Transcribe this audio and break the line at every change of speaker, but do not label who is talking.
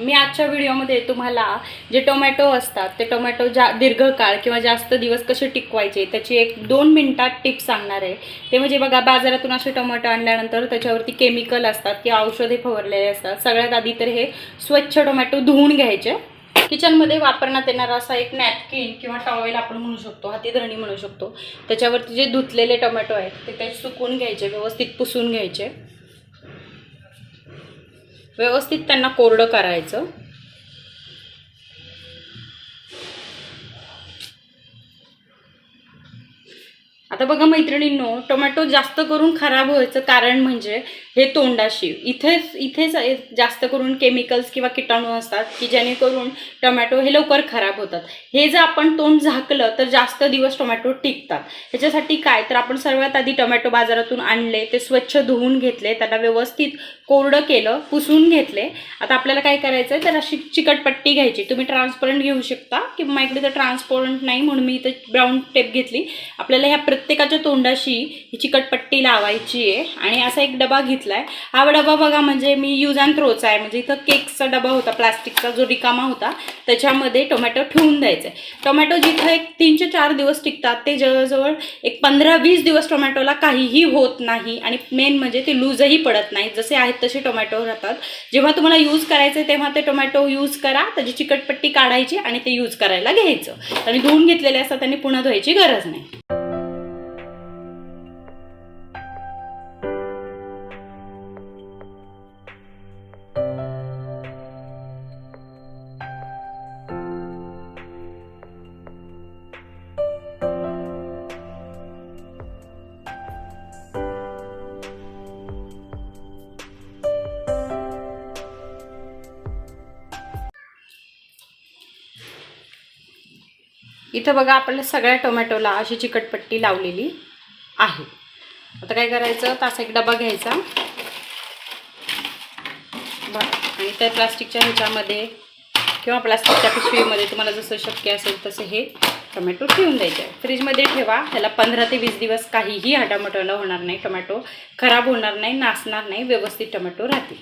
मी आजच्या व्हिडिओमध्ये तुम्हाला जे टोमॅटो असतात ते टोमॅटो जा दीर्घकाळ किंवा जास्त दिवस कसे टिकवायचे त्याची एक दोन मिनटात टिप सांगणार आहे. ते म्हणजे बघा बाजारातून असे टोमॅटो आणल्यानंतर त्याच्यावरती केमिकल असतात किंवा औषधे फवारलेले असतात. सगळ्यात आधी तर हे स्वच्छ टोमॅटो धुवून घ्यायचे. किचनमध्ये वापरण्यात येणारा असा एक नॅपकिन किंवा टॉवेल आपण म्हणू शकतो हातीधरणी म्हणू शकतो. त्याच्यावरती जे धुतलेले टोमॅटो आहेत ते ते सुकून घ्यायचे व्यवस्थित पुसून घ्यायचे. व्यवस्थित त्यांना कोरडं करायचं. आता बघा मैत्रिणींनो टोमॅटो जास्त करून खराब व्हायचं कारण म्हणजे हे तोंडाशी. इथेच इथेच जास्त करून केमिकल्स किंवा किटाणू असतात की जेणेकरून टोमॅटो हे लवकर खराब होतात. हे जर आपण तोंड झाकलं तर जास्त दिवस टोमॅटो टिकतात. ह्याच्यासाठी काय? तर आपण सर्वात आधी टोमॅटो बाजारातून आणले ते स्वच्छ धुवून घेतले त्याला व्यवस्थित कोरडं केलं पुसून घेतले. आता आपल्याला काय करायचं आहे तर अशी चिकटपट्टी घ्यायची. तुम्ही ट्रान्सपरंट घेऊ शकता. किंवा इकडे तर ट्रान्सपरंट नाही म्हणून मी इथं ब्राऊन टेप घेतली. आपल्याला ह्या प्रत्येकाच्या तोंडाशी ही चिकटपट्टी लावायची आहे. आणि असा एक डबा घेतलाय. हा डबा बघा म्हणजे मी यूज अँड थ्रोचा आहे. म्हणजे इथं केकचा डबा होता प्लास्टिकचा जो रिकामा होता त्याच्यामध्ये टोमॅटो ठेवून द्यायचे. टोमॅटो जिथं एक तीनशे चार दिवस टिकतात ते जवळजवळ एक पंधरा वीस दिवस टोमॅटोला काहीही होत नाही. आणि मेन म्हणजे ते लूजही पडत नाही जसे आहेत तसे टोमॅटो राहतात. जेव्हा तुम्हाला यूज करायचे तेव्हा ते टोमॅटो यूज करा. त्याची चिकटपट्टी काढायची आणि ते यूज करायला घ्यायचं. आणि धुवून घेतलेले असतात त्यांनी पुन्हा धुवायची गरज नाही. इथं बघा आपल्या सगळ्या टोमॅटोला अशी चिकटपट्टी लावलेली आहे. आता काय करायचं? तासा एक डबा घ्यायचा. आणि त्या प्लास्टिकच्या ह्याच्यामध्ये किंवा प्लास्टिकच्या पिशवीमध्ये तुम्हाला जसं शक्य असेल तसं हे टोमॅटो ठेवून द्यायचे. फ्रीजमध्ये ठेवा. त्याला पंधरा ते वीस दिवस काहीही हा होणार नाही टोमॅटो. खराब होणार नाही नासणार नाही व्यवस्थित टोमॅटो राहतील.